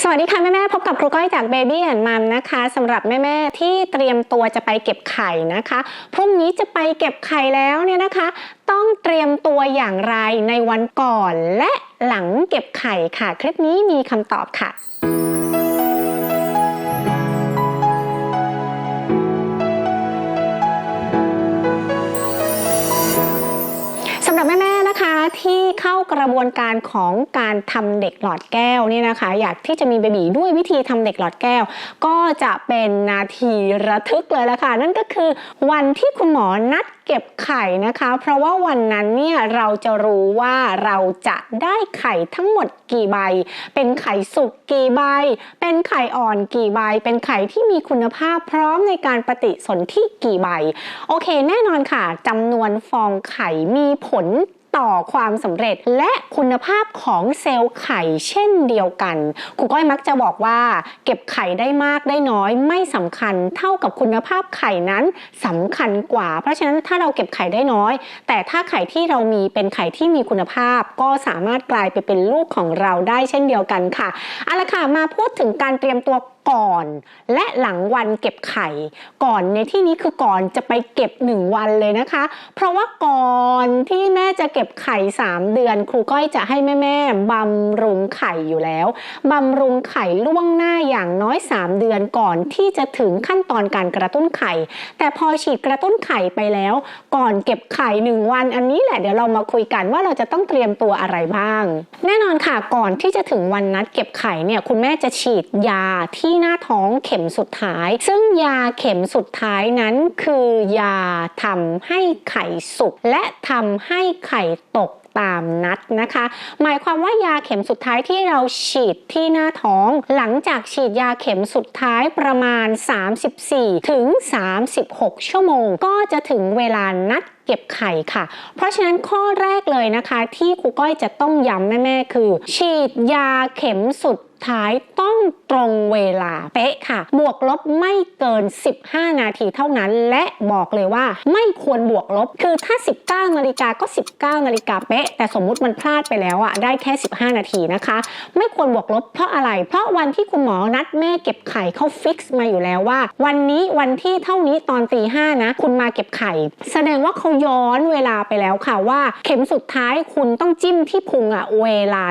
สวัสดีค่ะ แม่ๆพบกับครูก้อยจาก Baby and Mom นะคะสำหรับแม่ๆที่เตรียมตัวจะไปเก็บไข่นะคะพรุ่งนี้จะไปเก็บไข่แล้วเนี่ยนะคะ ต้องเตรียมตัวอย่างไรในวันก่อน และหลังเก็บไข่ค่ะ คลิปนี้มีคำตอบค่ะ กระบวนการของการทำเด็กหลอดแก้วเนี่ยนะคะ อยากที่จะมีเบบีด้วยวิธีทำเด็กหลอดแก้ว ก็จะเป็นนาทีระทึกเลยละค่ะ นั่นก็คือวันที่คุณหมอนัดเก็บไข่นะคะ เพราะว่าวันนั้นเนี่ยเราจะรู้ว่าเราจะได้ไข่ทั้งหมดกี่ใบ เป็นไข่สุกกี่ใบ เป็นไข่อ่อนกี่ใบ เป็นไข่ที่มีคุณภาพพร้อมในการปฏิสนธิกี่ใบ โอเค แน่นอนค่ะจำนวนฟองไข่มีผล ต่อความสำเร็จและคุณภาพของเซลล์ไข่เช่นเดียวกันครูก้อยมักจะบอกว่า เก็บไข่ได้มากได้น้อยไม่สำคัญเท่ากับคุณภาพไข่นั้นสำคัญกว่า เพราะฉะนั้นถ้าเราเก็บไข่ได้น้อย แต่ถ้าไข่ที่เรามีเป็นไข่ที่มีคุณภาพ ก็สามารถกลายไปเป็นลูกของเราได้เช่นเดียวกันค่ะเอาละค่ะมาพูดถึงการเตรียมตัว ก่อนและหลังวันเก็บไข่ ก่อนในที่นี้คือก่อนจะไปเก็บ 1 วันเลยนะคะ เพราะว่าก่อนที่แม่จะเก็บไข่ 3 เดือน ครูก้อยจะให้แม่แม่บำรุงไข่อยู่แล้วบำรุงไข่ล่วงหน้าอย่างน้อย 3 เดือนก่อนที่จะถึงขั้นตอนการกระตุ้นไข่ แต่พอฉีดกระตุ้นไข่ไปแล้ว ก่อนเก็บไข่ 1 วัน อันนี้แหละเดี๋ยวเรามาคุยกันว่าเราจะต้องเตรียมตัวอะไรบ้าง แน่นอนค่ะก่อนที่จะถึงวันนัดเก็บไข่เนี่ยคุณแม่จะฉีดยาที่ที่หน้าท้องเข็มสุดท้าย ซึ่งยาเข็มสุดท้ายนั้นคือยาทำให้ไข่สุกและทำให้ไข่ตกตามนัดนะคะ หมายความว่ายาเข็มสุดท้ายที่เราฉีดที่หน้าท้อง หลังจากฉีดยาเข็มสุดท้ายประมาณ 34 ถึง 36 ชั่วโมง ก็จะถึงเวลานัดเก็บไข่ค่ะ เพราะฉะนั้นข้อแรกเลยนะคะ ที่ครูก้อยจะต้องย้ำแม่ๆคือ ฉีดยาเข็มสุด ท้ายต้องตรงเวลาเป๊ะค่ะ บวกลบไม่เกิน 15 นาทีเท่านั้น และบอกเลยว่าไม่ควรบวกลบ คือถ้า 19 นาฬิกาก็ 19 นาฬิกาเป๊ะ แต่สมมุติมันพลาดไปแล้วอะได้แค่ 15 นาทีนะคะ ไม่ควรบวกลบเพราะอะไร เพราะวันที่คุณหมอนัดแม่เก็บไข่เขาฟิกซ์มาอยู่แล้วว่า วันนี้วันที่เท่านี้ตอนตีห้านะ คุณมาเก็บไข่ แสดงว่าเขาย้อนเวลาไปแล้วค่ะว่า เข็มสุดท้ายคุณต้องจิ้มที่พุงอะเวลา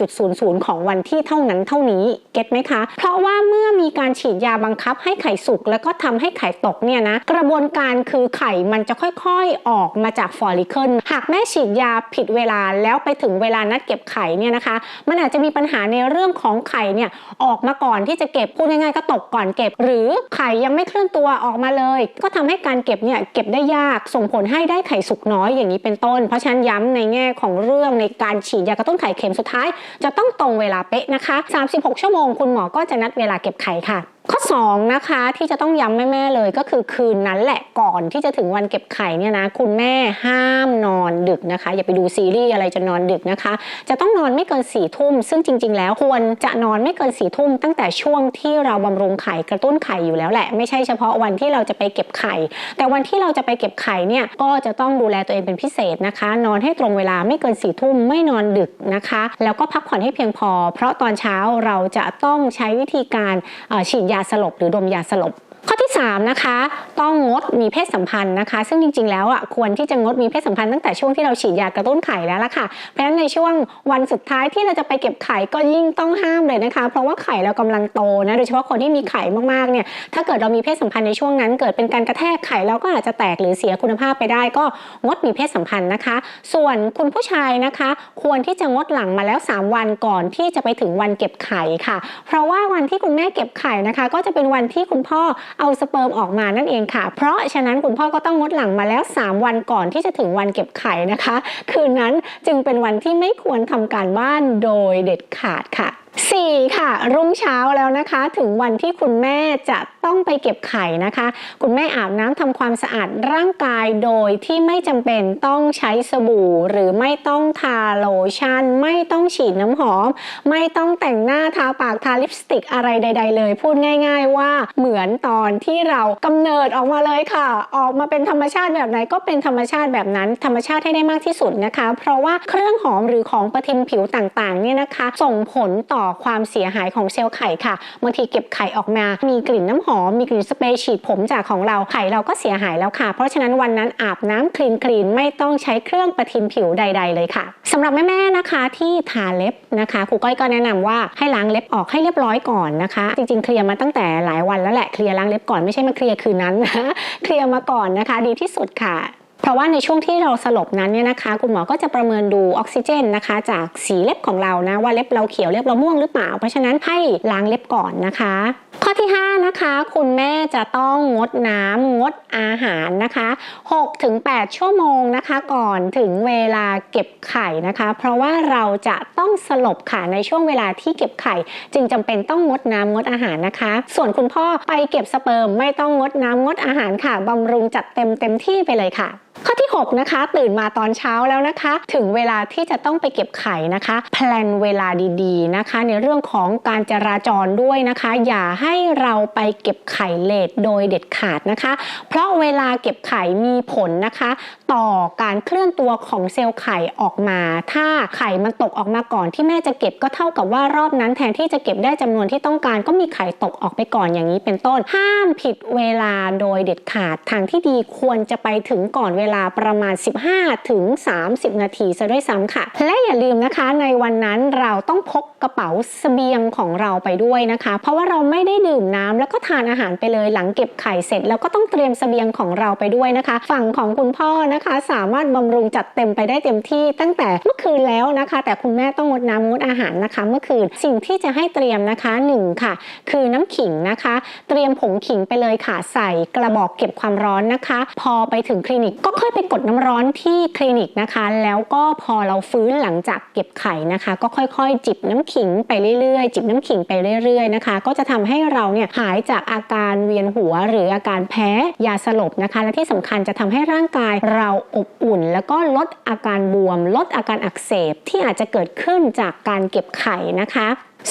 19.00 ของวันที่เท่านั้นเท่านี้เก็ตไหมคะ เพราะว่าเมื่อมี ฉีดยาบังคับให้ไข่สุกแล้วก็ทำให้ไข่ตกเนี่ยนะกระบวนการคือไข่มันจะค่อยๆออกมาจากฟอลิเคิลหากแม่ฉีดยาผิดเวลาแล้วไปถึงเวลานัดเก็บไข่เนี่ยนะคะ มันอาจจะมีปัญหาในเรื่องของไข่เนี่ยออกมาก่อนที่จะเก็บพูดง่ายๆก็ตกก่อนเก็บ หรือไข่ยังไม่เคลื่อนตัวออกมาเลย ก็ทำให้การเก็บเนี่ยเก็บได้ยากส่งผลให้ได้ไข่สุกน้อยอย่างนี้เป็นต้น เพราะฉะนั้นย้ำในแง่ของเรื่องในการฉีดยากระตุ้นไข่เข็มสุดท้าย จะต้องตรงเวลาเป๊ะนะคะ 36 ชั่วโมงคุณหมอก็จะนัดเวลาเก็บไข่ค่ะ ข้อ 2 นะคะที่จะต้องย้ำแม่ๆเลยก็คือคืนนั้นแหละก่อนที่จะถึงวันเก็บไข่เนี่ยนะคุณแม่ห้ามนอนดึกนะคะ อย่าไปดูซีรีส์อะไรจะนอนดึกนะคะ จะต้องนอนไม่เกิน4ี่ทุ่มซึ่งจริง ๆ แล้วควรจะนอนไม่เกิน4ี่ทุ่มตั้งแต่ช่วงที่เราบำรุงไข่กระตุ้นไข่อยู่แล้วแหละ ไม่ใช่เฉพาะวันที่เราจะไปเก็บไข่ แต่วันที่เราจะไปเก็บไข่เนี่ยก็จะต้องดูแลตัวเองเป็นพิเศษนะคะ นอนให้ตรงเวลาไม่เกิน4ี่ทุ่มไม่นอนดึกนะคะ แล้วก็พักผ่อนให้เพียงพอ เพราะตอนเช้าเราจะต้องใช้วิธีการฉีดยาสลบหรือดมยาสลบ ข้อที่3นะคะต้องงดมีเพศสัมพันธ์นะคะ ซึ่งจริงๆแล้วอะควรที่จะงดมีเพศสัมพันธ์ตั้งแต่ช่วงที่เราฉีดยากระตุ้นไข่แล้วล่ะค่ะเพราะฉะนั้นในช่วงวันสุดท้ายที่เราจะไปเก็บไข่ก็ยิ่งต้องห้ามเลยนะคะ เพราะว่าไข่เรากำลังโตนะโดยเฉพาะคนที่มีไข่มากๆเนี่ยถ้าเกิดเรามีเพศสัมพันธ์ในช่วงนั้น เกิดเป็นการกระแทกไข่เราก็อาจจะแตกหรือเสียคุณภาพไปได้ ก็งดมีเพศสัมพันธ์นะคะ ส่วนคุณผู้ชายนะคะ ควรที่จะงดหลังมาแล้ว 3 วันก่อนที่จะไปถึงวันเก็บไข่ค่ะ เพราะว่าวันที่คุณแม่เก็บไข่นะคะ ก็จะเป็นวันที่คุณพ่อเอาสเปิร์มออกมานั่นเองค่ะ เพราะฉะนั้นคุณพ่อก็ต้องงดหลังมาแล้ว 3 วันก่อนที่จะถึงวันเก็บไข่นะคะ คืนนั้นจึงเป็นวันที่ไม่ควรทำการบ้านโดยเด็ดขาดค่ะ 4ค่ะ รุ่งเช้าแล้วนะคะ ถึงวันที่คุณแม่จะต้องไปเก็บไข่นะคะ คุณแม่อาบน้ำทำความสะอาดร่างกายโดยที่ไม่จำเป็นต้องใช้สบู่ หรือไม่ต้องทาโลชั่น ไม่ต้องฉีดน้ำหอม ไม่ต้องแต่งหน้าทาปากทาลิปสติกอะไรใด ๆ เลย พูดง่าย ๆ ว่าเหมือนตอนที่เรากำเนิดออกมาเลยค่ะ ออกมาเป็นธรรมชาติแบบไหนก็เป็นธรรมชาติแบบนั้น ธรรมชาติให้ได้มากที่สุดนะคะ เพราะว่าเครื่องหอมหรือของประทินผิวต่างๆเนี่ยนะคะ ส่งผลต่ออความเสียหายของเซลล์ไข่ค่ะบางทีเก็บไข่ออกมา มีกลิ่นน้ำหอม มีกลิ่นสเปรย์ฉีดผมจากของเราไข่เราก็เสียหายแล้วค่ะ เพราะฉะนั้นวันนั้นอาบน้ำคลีนคลีนไม่ต้องใช้เครื่องประทินผิวใด ๆ เลยค่ะสำหรับแม่ๆนะคะที่ทาเล็บนะคะครูก้อยก็แนะนำว่าให้ล้างเล็บออกให้เรียบร้อยก่อนนะคะ จริงๆเคลียร์มาตั้งแต่หลายวันแล้วแหละเคลียร์ล้างเล็บก่อนไม่ใช่มาเคลียร์คืนนั้นนะเคลียร์มาก่อนนะคะ ดีที่สุดค่ะ เพราะว่าในช่วงที่เราสลบนั้นเนี่ยนะคะ คุณหมอก็จะประเมินดูออกซิเจนนะคะ จากสีเล็บของเรานะว่าเล็บเราเขียวเล็บเราม่วงหรือเปล่า เพราะฉะนั้นให้ล้างเล็บก่อนนะคะ ข้อที่ 5 นะคะ คุณแม่จะต้องงดน้ำงดอาหารนะคะ6-8 ชั่วโมงนะคะ ก่อนถึงเวลาเก็บไข่นะคะ เพราะว่าเราจะต้องสลบค่ะในช่วงเวลาที่เก็บไข่ จึงจำเป็นต้องงดน้ำงดอาหารนะคะ ส่วนคุณพ่อไปเก็บสเปิร์มไม่ต้องงดน้ำงดอาหารค่ะบำรุงจัดเต็มเต็มที่ไปเลยค่ะ ข้อที่ 6 นะคะ ตื่นมาตอนเช้าแล้วนะคะ ถึงเวลาที่จะต้องไปเก็บไข่นะคะแพลนเวลาดีๆนะคะ ในเรื่องของการจราจรด้วยนะคะ อย่าให้เราไปเก็บไข่เลทโดยเด็ดขาดนะคะ เพราะเวลาเก็บไข่มีผลนะคะ ต่อการเคลื่อนตัวของเซลล์ไข่ออกมา ถ้าไข่มันตกออกมาก่อนที่แม่จะเก็บก็เท่ากับว่ารอบนั้นแทนที่จะเก็บได้จำนวนที่ต้องการก็มีไข่ตกออกไปก่อนอย่างนี้เป็นต้น ห้ามผิดเวลาโดยเด็ดขาดทางที่ดีควรจะไปถึงก่อนเวลาลาประมาณ 15ถึง30 นาทีซะด้วยซ้ำค่ะ และอย่าลืมนะคะในวันนั้นเราต้องพกกระเป๋าสเสบียงของเราไปด้วยนะคะ เพราะว่าเราไม่ได้ดื่มน้ำแล้วก็ทานอาหารไปเลยหลังเก็บไข่เสร็จ แล้วก็ต้องเตรียมสเสบียงของเราไปด้วยนะคะ ฝั่งของคุณพ่อนะคะ สามารถบำรุงจัดเต็มไปได้เต็มที่ตั้งแต่เมื่อคืนแล้วนะคะ แต่คุณแม่ต้องงดน้ำงดอาหารนะคะ เมื่อคืนสิ่งที่จะให้เตรียมนะคะหนึ่งค่ะ คือน้ำขิงนะคะ เตรียมผงขิงไปเลยค่ะใส่กระบอกเก็บความร้อนนะคะ พอไปถึงคลินิกก็ค่อยไปกดน้ำร้อนที่คลินิกนะคะ แล้วก็พอเราฟื้นหลังจากเก็บไข่นะคะ ก็ค่อยๆ จิบน้ำขิงไปเรื่อยๆ จิบน้ำขิงไปเรื่อยๆนะคะ ก็จะทำให้เราเนี่ยหายจากอาการเวียนหัว หรืออาการแพ้ยาสลบนะคะ และที่สำคัญจะทำให้ร่างกายเราอบอุ่น แล้วก็ลดอาการบวม ลดอาการอักเสบที่อาจจะเกิดขึ้นจากการเก็บไข่นะคะ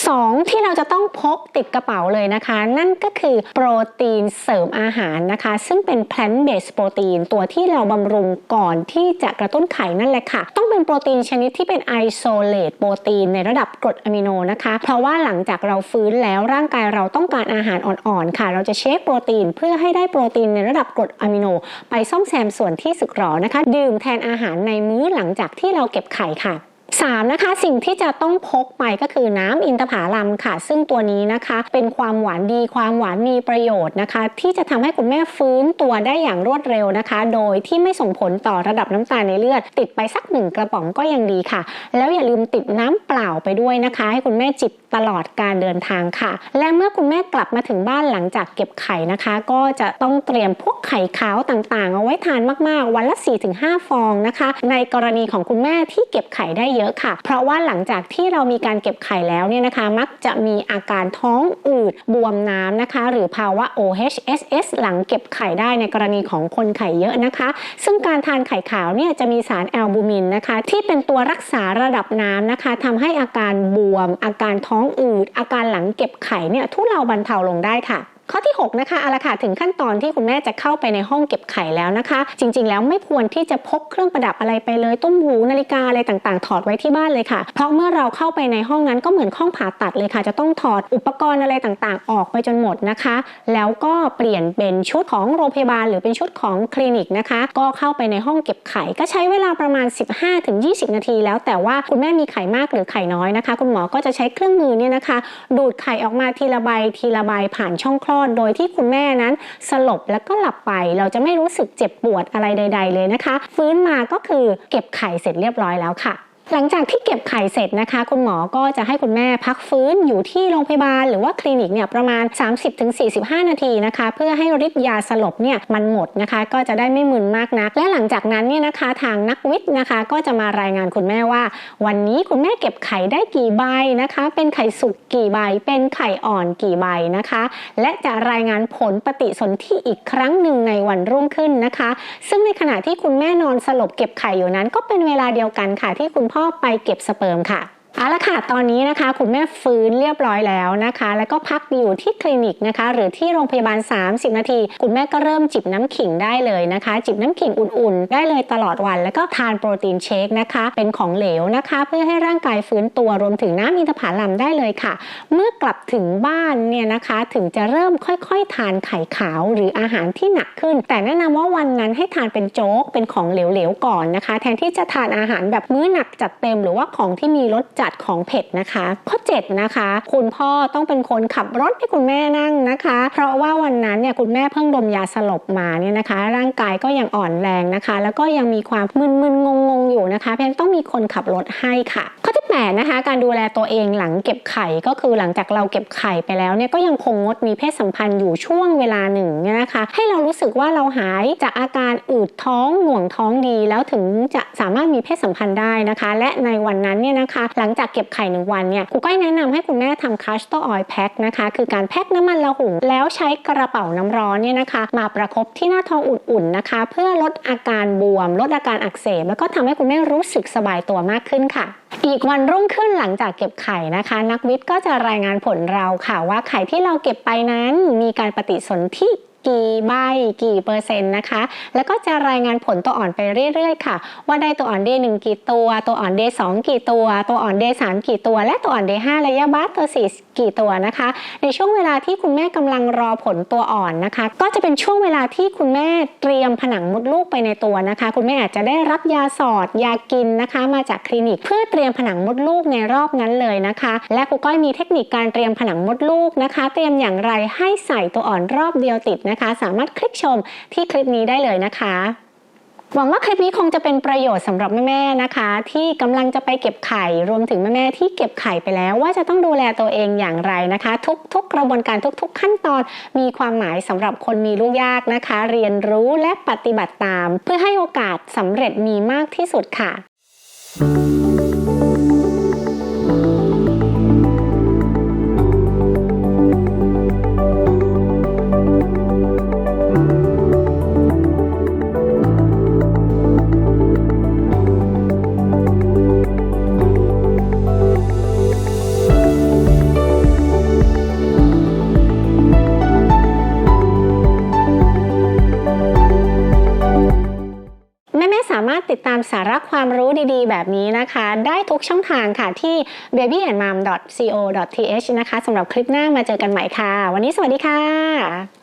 สองที่เราจะต้องพกติดกระเป๋าเลยนะคะ นั่นก็คือโปรตีนเสริมอาหารนะคะ ซึ่งเป็น plant based โปรตีนตัวที่เราบำรุงก่อนที่จะกระตุ้นไข่นั่นแหละค่ะ ต้องเป็นโปรตีนชนิดที่เป็น isolate โปรตีนในระดับกรดอะมิโนนะคะ เพราะว่าหลังจากเราฟื้นแล้วร่างกายเราต้องการอาหารอ่อนๆค่ะ เราจะเช็คโปรตีนเพื่อให้ได้โปรตีนในระดับกรดอะมิโน ไปซ่อมแซมส่วนที่สึกหรอนะคะ ดื่มแทนอาหารในมื้อหลังจากที่เราเก็บไข่ค่ะ 3นะคะสิ่งที่จะต้องพกไปก็คือน้ำอินทผลัมค่ะ ซึ่งตัวนี้นะคะเป็นความหวานดีความหวานมีประโยชน์นะคะ ที่จะทำให้คุณแม่ฟื้นตัวได้อย่างรวดเร็วนะคะ โดยที่ไม่ส่งผลต่อระดับน้ำตาลในเลือด ติดไปสักหนึ่งกระป๋องก็ยังดีค่ะ แล้วอย่าลืมติดน้ำเปล่าไปด้วยนะคะ ให้คุณแม่จิบตลอดการเดินทางค่ะ และเมื่อคุณแม่กลับมาถึงบ้านหลังจากเก็บไข่นะคะ ก็จะต้องเตรียมพวกไข่ขาวต่างๆ เอาไว้ทานมากๆ วันละ 4-5 ฟองนะคะ ในกรณีของคุณแม่ที่เก็บไข่ได้เยอะค่ะ เพราะว่าหลังจากที่เรามีการเก็บไข่แล้วเนี่ยนะคะ มักจะมีอาการท้องอืดบวมน้ำนะคะ หรือภาวะ OHSS หลังเก็บไข่ได้ในกรณีของคนไข่เยอะนะคะ ซึ่งการทานไข่ขาวเนี่ยจะมีสารแอลบูมินนะคะ ที่เป็นตัวรักษาระดับน้ำนะคะทำให้อาการบวม อาการท้องอืดอาการหลังเก็บไข่เนี่ยทุเลาบรรเทาลงได้ค่ะ ข้อที่ 6 นะคะเอาละค่ะถึงขั้นตอนที่คุณแม่จะเข้าไปในห้องเก็บไข่แล้วนะคะ จริง ๆ แล้วไม่ควรที่จะพกเครื่องประดับอะไรไปเลยตุ้มหูนาฬิกาอะไรต่างๆ ถอดไว้ที่บ้านเลยค่ะ เพราะเมื่อเราเข้าไปในห้องนั้นก็เหมือนห้องผ่าตัดเลยค่ะ จะต้องถอดอุปกรณ์อะไรต่างๆ ออกไปจนหมดนะคะ แล้วก็เปลี่ยนเป็นชุดของโรงพยาบาล หรือเป็นชุดของคลินิกนะคะ ก็เข้าไปในห้องเก็บไข่ก็ใช้เวลาประมาณ 15-20 นาที แล้วแต่ว่าคุณแม่มีไข่มากหรือไข่น้อยนะคะ คุณหมอก็จะใช้เครื่องมือเนี่ยนะคะ ดูดไข่ออกมาทีละใบทีละใบผ่านช่องคลอดโดยที่คุณแม่นั้นสลบแล้วก็หลับไป เราจะไม่รู้สึกเจ็บปวดอะไรใด ๆ เลยนะคะ ฟื้นมาก็คือเก็บไข่เสร็จเรียบร้อยแล้วค่ะ หลังจากที่เก็บไข่เสร็จนะคะ คุณหมอก็จะให้คุณแม่พักฟื้นอยู่ที่โรงพยาบาล หรือว่าคลินิกเนี่ยประมาณ 30-45 นาทีนะคะ เพื่อให้ฤทธิ์ยาสลบเนี่ยมันหมดนะคะ ก็จะได้ไม่มึนมากนัก และหลังจากนั้นเนี่ยนะคะทางนักวิทย์นะคะ ก็จะมารายงานคุณแม่ว่า วันนี้คุณแม่เก็บไข่ได้กี่ใบนะคะ เป็นไข่สุกกี่ใบ เป็นไข่อ่อนกี่ใบนะคะ และจะรายงานผลปฏิสนธิอีกครั้งหนึ่งในวันรุ่งขึ้นนะคะ ซึ่งในขณะที่คุณแม่นอนสลบเก็บไข่อยู่นั้น ก็เป็นเวลาเดียวกันค่ะที่คุณพ่อ็ไปเก็บสเปิร์มค่ะ เอาละค่ะ ตอนนี้นะคะ คุณแม่ฟื้นเรียบร้อยแล้วนะคะ แล้วก็พักอยู่ที่คลินิกนะคะ หรือที่โรงพยาบาล 30 นาที คุณแม่ก็เริ่มจิบน้ำขิงได้เลยนะคะ จิบน้ำขิงอุ่นๆ ได้เลยตลอดวัน แล้วก็ทานโปรตีนเชคนะคะ เป็นของเหลวนะคะ เพื่อให้ร่างกายฟื้นตัวรวมถึงน้ำอินทผลัมได้เลยค่ะ เมื่อกลับถึงบ้านเนี่ยนะคะ ถึงจะเริ่มค่อยๆ ทานไข่ขาวหรืออาหารที่หนักขึ้น แต่แนะนำว่าวันนั้นให้ทานเป็นโจ๊กเป็นของเหลวๆก่อนนะคะ แทนที่จะทานอาหารแบบมื้อหนักจัดเต็มหรือว่าของที่มีรสจัดของเผ็ดนะคะข้อ7นะคะ คุณพ่อต้องเป็นคนขับรถให้คุณแม่นั่งนะคะ เพราะว่าวันนั้นเนี่ยคุณแม่เพิ่งดมยาสลบมาเนี่ยนะคะ ร่างกายก็ยังอ่อนแรงนะคะ แล้วก็ยังมีความมึนๆงงๆอยู่นะคะ เพราะฉะนั้นต้องมีคนขับรถให้ค่ะ ข้อ8นะคะ การดูแลตัวเองหลังเก็บไข่ก็คือหลังจากเราเก็บไข่ไปแล้วเนี่ยก็ยังคงงดมีเพศสัมพันธ์อยู่ช่วงเวลาหนึ่งเนี่ยนะคะ ให้เรารู้สึกว่าเราหายจากอาการอืดท้องหน่วงท้องดี แล้วถึงจะสามารถมีเพศสัมพันธ์ได้นะคะ และในวันนั้นเนี่ยนะคะ หลังจากเก็บไข่หนึ่งวันเนี่ยครูก้อยแนะนำให้คุณแม่ทำคัสเตอร์ออยล์แพ็คนะคะคือการแพ็คน้ำมันละหุ่งแล้วใช้กระเป๋าน้ำร้อนเนี่ยนะคะ มาประคบที่หน้าท้องอุ่นๆนะคะ เพื่อลดอาการบวม ลดอาการอักเสบแล้วก็ทำให้คุณแม่รู้สึกสบายตัวมากขึ้นค่ะ อีกวันรุ่งขึ้นหลังจากเก็บไข่นะคะ นักวิทย์ก็จะรายงานผลเราค่ะว่าไข่ที่เราเก็บไปนั้นมีการปฏิสนธิ กี่ใบกี่เปอร์เซ็นต์นะคะ แล้วก็จะรายงานผลตัวอ่อนไปเรื่อยๆ ค่ะ ว่าได้ตัวอ่อนเดย์หนึ่งกี่ตัว ตัวอ่อนเดย์สองกี่ตัว ตัวอ่อนเดย์สามกี่ตัว และตัวอ่อนเดย์ห้าระยะบัสตัวสี่กี่ตัวนะคะ ในช่วงเวลาที่คุณแม่กำลังรอผลตัวอ่อนนะคะ ก็จะเป็นช่วงเวลาที่คุณแม่เตรียมผนังมดลูกไปในตัวนะคะ คุณแม่อาจจะได้รับยาสอดยากินนะคะ มาจากคลินิกเพื่อเตรียมผนังมดลูกในรอบนั้นเลยนะคะ และครูก้อยมีเทคนิคการเตรียมผนังมดลูกนะคะ เตรียมอย่างไรให้ใส่ตัวอ่อนรอบเดียวติดนะคะ สามารถคลิกชมที่คลิปนี้ได้เลยนะคะหวังว่าคลิปนี้คงจะเป็นประโยชน์สำหรับแม่ๆนะคะ ที่กำลังจะไปเก็บไข่รวมถึงแม่ๆที่เก็บไข่ไปแล้ว ว่าจะต้องดูแลตัวเองอย่างไรนะคะ ทุกๆ กระบวนการทุก ๆ ขั้นตอนมีความหมายสำหรับคนมีลูกยากนะคะ เรียนรู้และปฏิบัติตาม เพื่อให้โอกาสสำเร็จมีมากที่สุดค่ะแรับความรู้ดีๆ แบบนี้นะคะ ได้ทุกช่องทางค่ะที่ babyandmom.co.th นะคะสำหรับคลิปหน้ามาเจอกันใหม่ค่ะ วันนี้สวัสดีค่ะ